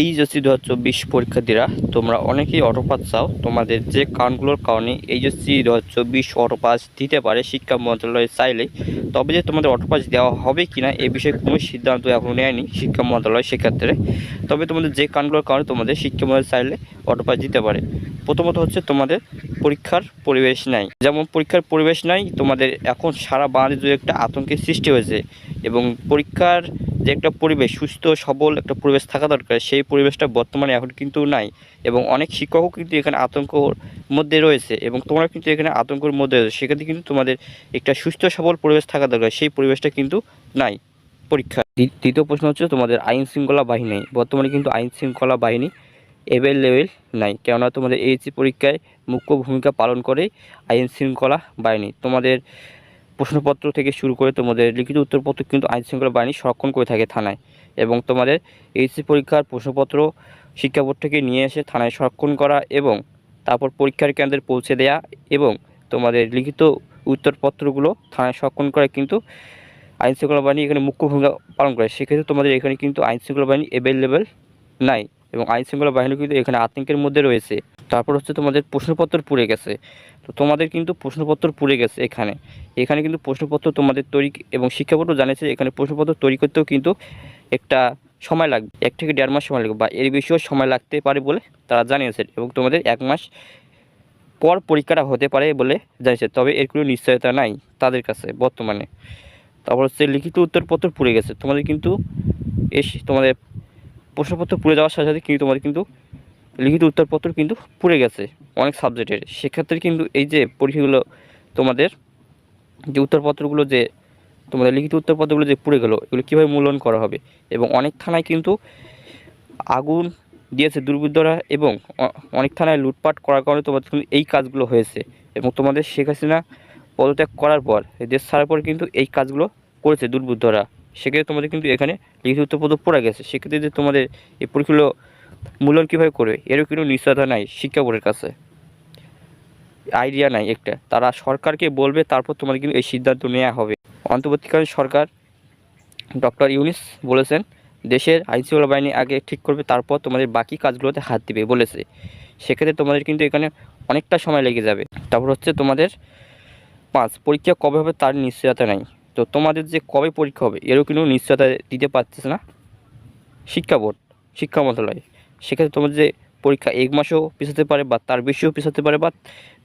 HSC দু হাজার চব্বিশ পরীক্ষার্থীরা তোমরা অনেকেই অটোপাস চাও। তোমাদের যে কারণগুলোর কারণে এইচএসসি দু হাজার চব্বিশ অটোপাস দিতে পারে শিক্ষা মন্ত্রণালয় চাইলে। তবে যে তোমাদের অটোপাস দেওয়া হবে কিনা, এ বিষয়ে কোনো সিদ্ধান্ত এখনও নেয়নি শিক্ষা মন্ত্রণালয় সেক্ষেত্রে। তবে তোমাদের যে কারণগুলোর কারণে তোমাদের শিক্ষা মন্ত্রণালয় চাইলে অটোপাস দিতে পারে। প্রথমত হচ্ছে তোমাদের পরীক্ষার পরিবেশ নাই। যেমন পরীক্ষার পরিবেশ নাই, তোমাদের এখন সারা বাঙালি জুড়ে একটা আতঙ্কের সৃষ্টি হয়েছে। এবং পরীক্ষার যে একটা পরিবেশ, সুস্থ, সবল একটা পরিবেশ থাকা দরকার, সেই পরিবেশটা বর্তমানে এখন কিন্তু নাই। এবং অনেক শিক্ষকও কিন্তু এখানে আতঙ্কর মধ্যে রয়েছে এবং তোমরা কিন্তু এখানে আতঙ্কর মধ্যে রয়েছে। সেক্ষেত্রে কিন্তু তোমাদের একটা সুস্থ, সবল পরিবেশ থাকা দরকার, সেই পরিবেশটা কিন্তু নাই পরীক্ষা দ্বি- দ্বিতীয় প্রশ্ন হচ্ছে তোমাদের আইন শৃঙ্খলা বাহিনী, বর্তমানে কিন্তু আইন শৃঙ্খলা বাহিনী অ্যাভেলেবেল নাই। কেননা তোমাদের এইচসি পরীক্ষায় মুখ্য ভূমিকা পালন করে আইন শৃঙ্খলা বাহিনী। তোমাদের প্রশ্নপত্র থেকে শুরু করে তোমাদের লিখিত উত্তরপত্র কিন্তু আইন শৃঙ্খলা বাহিনী সংরক্ষণ করে থাকে থানায় এবং তোমাদের এইচসি পরীক্ষার প্রশ্নপত্র শিক্ষা বোর্ড থেকে নিয়ে এসে থানায় সংরক্ষণ করা এবং তারপর পরীক্ষার কেন্দ্রে পৌঁছে দেয়া এবং তোমাদের লিখিত উত্তরপত্রগুলো থানায় সংরক্ষণ করা কিন্তু আইন শৃঙ্খলা বাহিনী এখানে মুখ্য ভূমিকা পালন করে। সেক্ষেত্রে তোমাদের এখানে কিন্তু আইন শৃঙ্খলা বাহিনী অ্যাভেলেবেল নাই। এবং আইন শৃঙ্খলা বাহিনী কিন্তু এখানে আতঙ্কের মধ্যে রয়েছে। তারপর হচ্ছে তোমাদের প্রশ্নপত্র পুড়ে গেছে। তো তোমাদের কিন্তু প্রশ্নপত্র পুড়ে গেছে এখানে। এখানে কিন্তু প্রশ্নপত্র তোমাদের তৈরি এবং শিক্ষাপত্র জানিয়েছে এখানে প্রশ্নপত্র তৈরি করতেও কিন্তু একটা সময় লাগবে, এক থেকে দেড় মাস সময় লাগবে বা এর বেশিও সময় লাগতে পারে বলে তারা জানিয়েছে এবং তোমাদের এক মাস পর পরীক্ষাটা হতে পারে বলে জানিয়েছে। তবে এর কোনো নিশ্চয়তা নাই তাদের কাছে বর্তমানে। তারপর হচ্ছে লিখিত উত্তরপত্র পুড়ে গেছে। তোমাদের কিন্তু এস তোমাদের প্রশ্নপত্র পুড়ে যাওয়ার সাথে সাথে কিন্তু তোমাদের কিন্তু লিখিত উত্তরপত্র কিন্তু পুড়ে গেছে অনেক সাবজেক্টের সেক্ষেত্রে কিন্তু এই যে পরীক্ষাগুলো তোমাদের, যে উত্তরপত্রগুলো যে, তোমাদের লিখিত উত্তরপত্রগুলো যে পুড়ে গেলো, এগুলো কীভাবে মূল্যায়ন করা হবে? এবং অনেক থানায় কিন্তু আগুন দিয়েছে দুর্বৃত্তরা এবং অনেক থানায় লুটপাট করার কারণে তোমাদের কিন্তু এই কাজগুলো হয়েছে। এবং তোমাদের শেখ হাসিনা পদত্যাগ করার পর, দেশ ছাড়ার পর কিন্তু এই কাজগুলো করেছে দুর্বৃত্তরা। সেক্ষেত্রে তোমাদের কিন্তু এখানে লিখিত উত্তরপত্র পড়ে গেছে। সেক্ষেত্রে যে তোমাদের এই পরীক্ষাগুলো মূল্যায়ন কীভাবে করবে, এরও কিন্তু নিশ্চয়তা নাই শিক্ষা বোর্ডের কাছে। আইডিয়া নাই একটা। তারা সরকারকে বলবে, তারপর তোমাদের কিন্তু এই সিদ্ধান্ত নেওয়া হবে। অন্তর্বর্তীকালীন সরকার ডক্টর ইউনিস বলেছেন, দেশের আইনশৃঙ্খলা বাহিনী আগে ঠিক করবে, তারপর তোমাদের বাকি কাজগুলোতে হাত দিবে বলেছে। সেক্ষেত্রে তোমাদের কিন্তু এখানে অনেকটা সময় লেগে যাবে। তারপর হচ্ছে তোমাদের পাঁচ, পরীক্ষা কবে হবে তার নিশ্চয়তা নাই। তো তোমাদের যে কবে পরীক্ষা হবে, এরও কিন্তু নিশ্চয়তা দিতে পারছে না? শিক্ষা বোর্ড, শিক্ষা মন্ত্রণালয়, সেক্ষেত্রে তোমাদের যে পরীক্ষা এক মাসেও পিছাতে পারে বা তার বেশিও পিছাতে পারে বা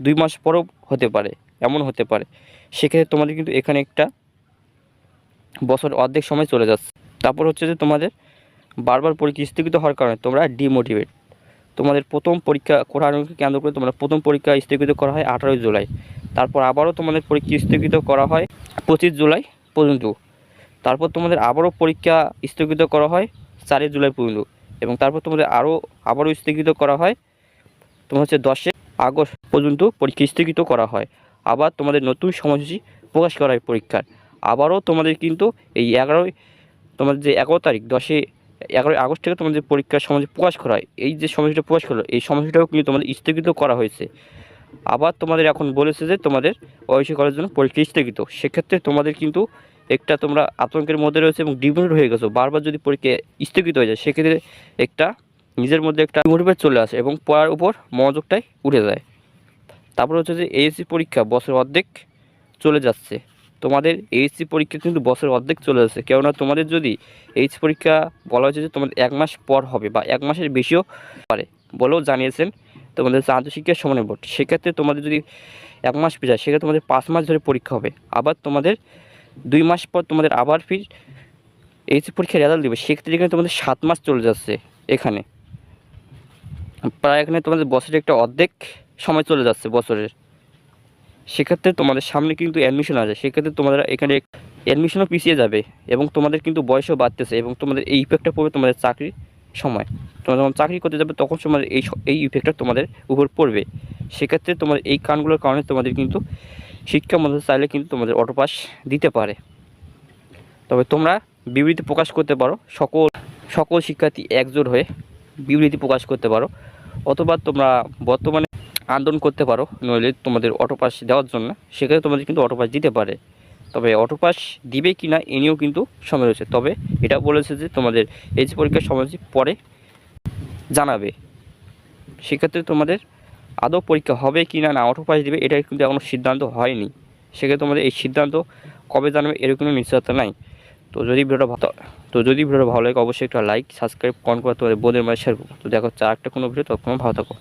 দুই মাস পরও হতে পারে, এমন হতে পারে। সেক্ষেত্রে তোমাদের কিন্তু এখানে একটা বছর অর্ধেক সময় চলে যাচ্ছে। তারপর হচ্ছে যে তোমাদের বারবার পরীক্ষা স্থগিত হওয়ার কারণে তোমরা ডিমোটিভেট তোমাদের প্রথম পরীক্ষা করার কেন্দ্র করে তোমরা প্রথম পরীক্ষা স্থগিত করা হয় আঠারোই জুলাই। তারপর আবারও তোমাদের পরীক্ষা স্থগিত করা হয় পঁচিশ জুলাই পর্যন্ত। তারপর তোমাদের আবারও পরীক্ষা স্থগিত করা হয় চারই জুলাই পর্যন্ত এবং তারপর তোমাদের আরও আবারও স্থগিত করা হয় তোমার হচ্ছে দশে আগস্ট পর্যন্ত পরীক্ষা স্থগিত করা হয়। আবার তোমাদের নতুন সময়সূচি প্রকাশ করা হয় পরীক্ষার। আবারও তোমাদের কিন্তু এই এগারোই তোমাদের যে এগারো তারিখ দশে এগারোই আগস্ট থেকে তোমাদের পরীক্ষার সময় প্রকাশ করা হয়, এই যে সময়সূচিটা প্রকাশ করল, এই সময়সূচিটাও কিন্তু তোমাদের স্থগিত করা হয়েছে। আবার তোমাদের এখন বলেছে যে তোমাদের অবশ্যই করার জন্য পরীক্ষা স্থগিত। সেক্ষেত্রে তোমাদের কিন্তু একটা তোমরা আতঙ্কের মধ্যে রয়েছে এবং ডিমোটিভ হয়ে গেছো। বারবার যদি পরীক্ষা স্থগিত হয়ে যায়, সেক্ষেত্রে একটা নিজের মধ্যে একটা মোটিভেট চলে আসে এবং পড়ার উপর মনোযোগটাই উঠে যায়। তারপর হচ্ছে যে এইচসি পরীক্ষা বছর অর্ধেক চলে যাচ্ছে। তোমাদের এইচসি পরীক্ষা কিন্তু বছর অর্ধেক চলে যাচ্ছে। কেননা তোমাদের যদি এইচ পরীক্ষা বলা হয়েছে যে তোমাদের এক মাস পর হবে বা এক মাসের বেশিও পারে বলেও জানিয়েছেন তোমাদের আন্তঃশিক্ষা সমন্বয় বোর্ড সেক্ষেত্রে তোমাদের যদি এক মাস পেছায়, সেক্ষেত্রে তোমাদের পাঁচ মাস ধরে পরীক্ষা হবে। আবার তোমাদের দুই মাস পর তোমাদের আবার ফির এইচসি পরীক্ষার রেজাল্ট দেবে। সেক্ষেত্রে এখানে তোমাদের সাত মাস চলে যাচ্ছে এখানে। প্রায় এখানে তোমাদের বছরের একটা অর্ধেক সময় চলে যাচ্ছে বছরের। সেক্ষেত্রে তোমাদের সামনে কিন্তু অ্যাডমিশন আছে সেক্ষেত্রে তোমাদের এখানে অ্যাডমিশনও পিছিয়ে যাবে এবং তোমাদের কিন্তু বয়সও বাড়তেছে এবং তোমাদের এই ইফেক্টটা পড়বে তোমাদের চাকরির সময়। তোমরা যখন চাকরি করতে যাবে, তখন তোমাদের এই এই ইফেক্টটা তোমাদের উপর পড়বে। সেক্ষেত্রে তোমাদের এই কারণগুলোর কারণে তোমাদের কিন্তু শিক্ষা মধ্যে চাইলে কিন্তু তোমাদের অটোপাস দিতে পারে। তবে তোমরা বিবৃতি প্রকাশ করতে পারো। সকল সকল শিক্ষার্থী একজোট হয়ে বিবৃতি প্রকাশ করতে পারো। অথবা তোমরা বর্তমানে আন্দোলন করতে পারো, নইলে তোমাদের অটোপাস দেওয়ার জন্য। সেক্ষেত্রে তোমাদের কিন্তু অটোপাস দিতে পারে। তবে অটোপাস দিবে কি না, এ নিয়েও কিন্তু সময় রয়েছে। তবে এটা বলেছে যে তোমাদের এইচ পরীক্ষার সময়সূচি পরে জানাবে। সেক্ষেত্রে তোমাদের আদৌ পরীক্ষা হবে কি না না অটো পাস দেবে, এটা কিন্তু এখনও সিদ্ধান্ত হয়নি। সেক্ষেত্রে তোমাদের এই সিদ্ধান্ত কবে জানাবে এর কোনো নিশ্চয়তা নাই। তো যদি ভিডিওটা ভালো, তো যদি ভিডিওটা ভালো লাগে, অবশ্যই একটা লাইক, সাবস্ক্রাইব, কমেন্ট করে তোমাদের বোনের মাঝে শেয়ার করো। তো দেখো চার একটা কোনো ভিডিও তখন ভালো থাকো।